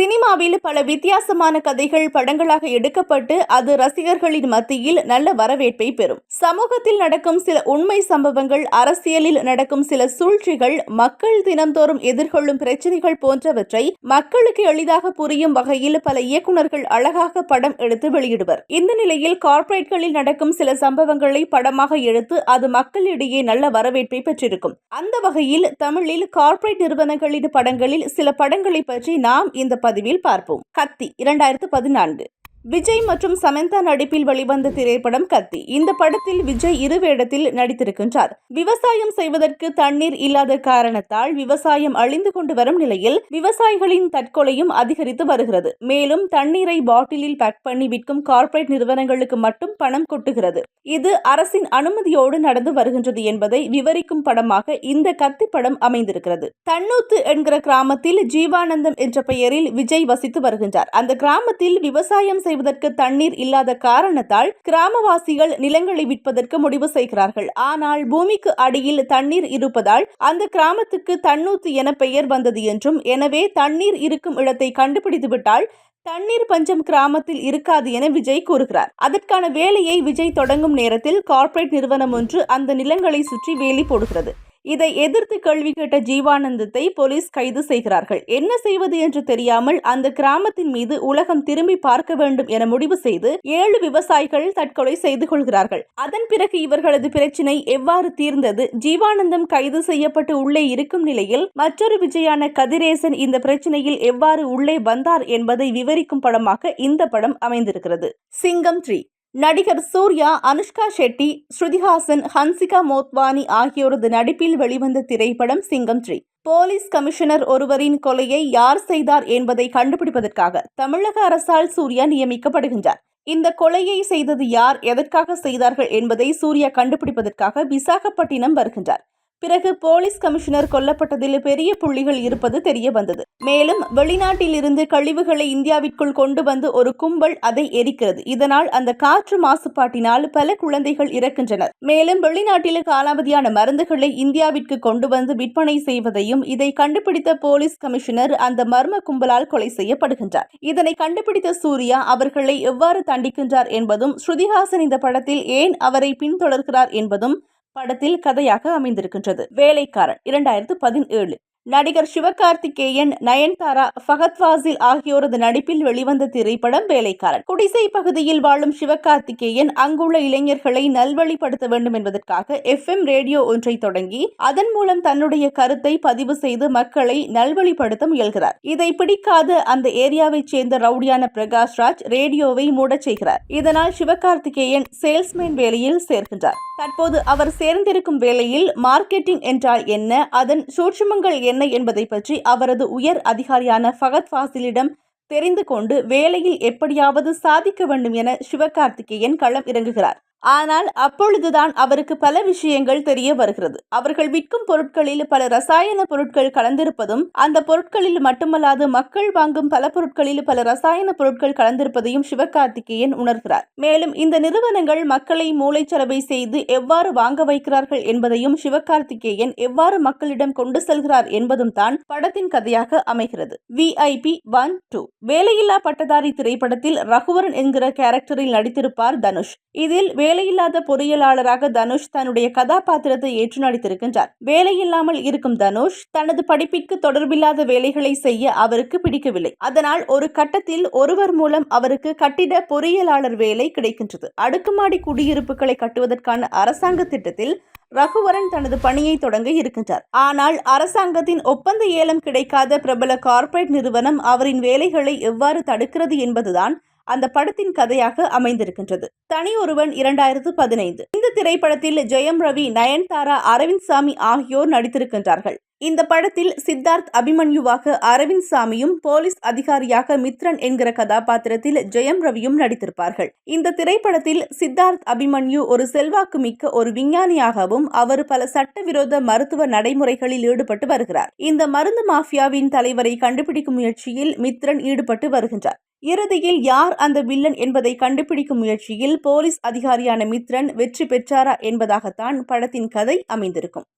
சினிமாவில் பல வித்தியாசமான கதைகள் படங்களாக எடுக்கப்பட்டு அது ரசிகர்களின் மத்தியில் நல்ல வரவேற்பை பெறும். சமூகத்தில் நடக்கும் சில உண்மை சம்பவங்கள் அரசியலில் நடக்கும் சில சூழ்ச்சிகள் மக்கள் தினந்தோறும் எதிர்கொள்ளும் பிரச்சனைகள் போன்றவற்றை மக்களுக்கு எளிதாக புரியும் வகையில் பல இயக்குநர்கள் அழகாக படம் எடுத்து வெளியிடுவர். இந்த நிலையில் கார்ப்பரேட்களில் நடக்கும் சில சம்பவங்களை படமாக எடுத்து அது மக்களிடையே நல்ல வரவேற்பை பெற்றிருக்கும். அந்த வகையில் தமிழில் கார்ப்பரேட் நிறுவனங்களின் படங்களில் சில படங்களை பற்றி நாம் இந்த பதிவில் பார்ப்போம். கத்தி இரண்டாயிரத்து பதினான்கு. விஜய் மற்றும் சமந்தா நடிப்பில் வெளிவந்த திரைப்படம் கத்தி. இந்த படத்தில் விஜய் இரு வேடத்தில் நடித்திருக்கின்றார். விவசாயம் செய்வதற்கு தண்ணீர் இல்லாத காரணத்தால் விவசாயம் அழிந்து கொண்டு வரும் நிலையில் விவசாயிகளின் தற்கொலையும் அதிகரித்து வருகிறது. மேலும் தண்ணீரை பாட்டிலில் பேக் பண்ணி விற்கும் கார்ப்பரேட் நிறுவனங்களுக்கு மட்டும் பணம் கொட்டுகிறது. இது அரசின் அனுமதியோடு நடந்து வருகின்றது என்பதை விவரிக்கும் படமாக இந்த கத்தி படம் அமைந்திருக்கிறது. தன்னூத்து என்கிற கிராமத்தில் ஜீவானந்தம் என்ற பெயரில் விஜய் வசித்து வருகின்றார். அந்த கிராமத்தில் விவசாயம் செய்வதற்கு தண்ணீர் இல்லாத காரணத்தால் கிராமவாசிகள் நிலங்களை விற்பதற்கு முடிவு செய்கிறார்கள். ஆனால் பூமிக்கு அடியில் தண்ணீர் இருப்பதால் அந்த கிராமத்துக்கு தன்னூத்து என பெயர் வந்தது என்றும் எனவே தண்ணீர் இருக்கும் இடத்தை கண்டுபிடித்துவிட்டால் தண்ணீர் பஞ்சம் கிராமத்தில் இருக்காது என விஜய் கூறுகிறார். அதற்கான வேலையை விஜய் தொடங்கும் நேரத்தில் கார்ப்பரேட் நிறுவனம் ஒன்று அந்த நிலங்களை சுற்றி வேலி போடுகிறது. இதை எதிர்த்து கேள்வி கேட்ட ஜீவானந்தத்தை போலீஸ் கைது செய்கிறார்கள். என்ன செய்வது என்று தெரியாமல் அந்த கிராமத்தின் மீது உலகம் திரும்பி பார்க்க வேண்டும் என முடிவு செய்து ஏழு விவசாயிகள் தற்கொலை செய்து கொள்கிறார்கள். அதன் பிறகு இவர்களது பிரச்சினை எவ்வாறு தீர்ந்தது? ஜீவானந்தம் கைது செய்யப்பட்டு உள்ளே இருக்கும் நிலையில் மற்றொரு விஜயான கதிரேசன் இந்த பிரச்சனையில் எவ்வாறு உள்ளே வந்தார் என்பதை விவரிக்கும் படமாக இந்த படம் அமைந்திருக்கிறது. சிங்கம் த்ரீ. நடிகர் சூர்யா அனுஷ்கா ஷெட்டி ஸ்ருதிஹாசன் ஹன்சிகா மோத்வானி ஆகியோரது நடிப்பில் வெளிவந்த திரைப்படம் சிங்கம் த்ரீ. போலீஸ் கமிஷனர் ஒருவரின் கொலையை யார் செய்தார் என்பதை கண்டுபிடிப்பதற்காக தமிழக அரசால் சூர்யா நியமிக்கப்படுகின்றார். இந்த கொலையை செய்தது யார் எதற்காக செய்தார்கள் என்பதை சூர்யா கண்டுபிடிப்பதற்காக விசாகப்பட்டினம் வருகின்றார். பிறகு போலீஸ் கமிஷனர் கொல்லப்பட்டதில் பெரிய புள்ளிகள் இருப்பது தெரிய வந்தது. மேலும் வெளிநாட்டில் இருந்து கழிவுகளை இந்தியாவிற்குள் கொண்டு வந்து ஒரு கும்பல் அதை எரிக்கிறது. இதனால் அந்த காற்று மாசுபாட்டினால் பல குழந்தைகள் இறக்கின்றனர். மேலும் வெளிநாட்டில் காலாவதியான மருந்துகளை இந்தியாவிற்கு கொண்டு வந்து விற்பனை செய்வதையும் இதை கண்டுபிடித்த போலீஸ் கமிஷனர் அந்த மர்ம கும்பலால் கொலை செய்யப்படுகின்றார். இதனை கண்டுபிடித்த சூர்யா அவர்களை எவ்வாறு தண்டிக்கின்றார் என்பதும் ஸ்ருதிஹாசன் இந்த படத்தில் ஏன் அவரை பின்தொடர்கிறார் என்பதும் படத்தில் கதையாக அமைந்திருக்கின்றது. வேலைக்காரன் இரண்டாயிரத்து பதினேழு. நடிகர் சிவகார்த்திகேயன் நயன்தாரா ஃபகத் ஃபாசில் ஆகியோரது நடிப்பில் வெளிவந்த திரைப்படம் வேலைக்காரன். குடிசை பகுதியில் வாழும் சிவகார்த்திகேயன் அங்குள்ள இளைஞர்களை நல்வழிப்படுத்த வேண்டும் என்பதற்காக எஃப் எம் ரேடியோ ஒன்றை தொடங்கி அதன் மூலம் தன்னுடைய கருத்தை பதிவு செய்து மக்களை நல்வழிப்படுத்த முயல்கிறார். இதை பிடிக்காத அந்த ஏரியாவைச் சேர்ந்த ரவுடியான பிரகாஷ் ராஜ் ரேடியோவை மூடச் செய்கிறார். இதனால் சிவகார்த்திகேயன் சேல்ஸ்மேன் வேலையில் சேர்கின்றார். தற்போது அவர் சேர்ந்திருக்கும் வேலையில் மார்க்கெட்டிங் என்றால் என்ன? அதன் சூட்சுமங்கள் என்ன என்பதை பற்றி அவரது உயர் அதிகாரியான ஃபகத் ஃபாசிலிடம் தெரிந்து கொண்டு வேலையில் எப்படியாவது சாதிக்க வேண்டும் என சிவகார்த்திகேயன் களம் இறங்குகிறார். ஆனால் அப்பொழுதுதான் அவருக்கு பல விஷயங்கள் தெரிய வருகிறது. அவர்கள் விற்கும் பொருட்களில் பல ரசாயன பொருட்கள் கலந்திருப்பதும் அந்த பொருட்களில் மட்டுமல்லாது மக்கள் வாங்கும் பல பொருட்களில் பல ரசாயன பொருட்கள் கலந்திருப்பதையும் சிவகார்த்திகேயன் உணர்கிறார். மேலும் இந்த நிறுவனங்கள் மக்களை மூளைச்சலவை செய்து எவ்வாறு வாங்க வைக்கிறார்கள் என்பதையும் சிவகார்த்திகேயன் எவ்வாறு மக்களிடம் கொண்டு செல்கிறார் என்பதும் தான் படத்தின் கதையாக அமைகிறது. விஐபி ஒன் டூ வேலையில்லா பட்டதாரி திரைப்படத்தில் ரகுவரன் என்கிற கேரக்டரில் நடித்திருப்பார் தனுஷ். இதில் வேலையில்லாத பொறியியலாளராக தனுஷ் தன்னுடைய கதாபாத்திரத்தை ஏற்று நடித்திருக்கின்றார். வேலையில்லாமல் இருக்கும் தனுஷ் தனது படிப்பிற்கு தொடர்பில்லாத வேலைகளை செய்ய அவருக்கு பிடிக்கவில்லை. அதனால் ஒரு கட்டத்தில் ஒருவர் மூலம் அவருக்கு கட்டிட பொறியியலாளர் வேலை கிடைக்கின்றது. அடுக்குமாடி குடியிருப்புகளை கட்டுவதற்கான அரசாங்க திட்டத்தில் ரகுவரன் தனது பணியை தொடங்க இருக்கின்றார். ஆனால் அரசாங்கத்தின் ஒப்பந்த ஏலம் கிடைக்காத பிரபல கார்ப்பரேட் நிறுவனம் அவரின் வேலைகளை எவ்வாறு தடுக்கிறது என்பதுதான் அந்த படத்தின் கதையாக அமைந்திருக்கின்றது. தனி ஒருவன் இரண்டாயிரத்து பதினைந்து. இந்த திரைப்படத்தில் ஜெயம் ரவி நயன்தாரா அரவிந்த் சாமி ஆகியோர் நடித்திருக்கின்றார்கள். இந்த படத்தில் சித்தார்த் அபிமன்யுவாக அரவிந்த் சாமியும் போலீஸ் அதிகாரியாக மித்ரன் என்கிற கதாபாத்திரத்தில் ஜெயம் ரவியும் நடித்திருப்பார்கள். இந்த திரைப்படத்தில் சித்தார்த் அபிமன்யு ஒரு செல்வாக்கு மிக்க ஒரு விஞ்ஞானியாகவும் அவர் பல சட்டவிரோத மருத்துவ நடைமுறைகளில் ஈடுபட்டு வருகிறார். இந்த மருந்து மாஃபியாவின் தலைவரை கண்டுபிடிக்கும் முயற்சியில் மித்ரன் ஈடுபட்டு வருகின்றார். இறுதியில் யார் அந்த வில்லன் என்பதை கண்டுபிடிக்கும் முயற்சியில் போலீஸ் அதிகாரியான மித்ரன் வெற்றி பெற்றாரா என்பதாகத்தான் படத்தின் கதை அமைந்திருக்கும்.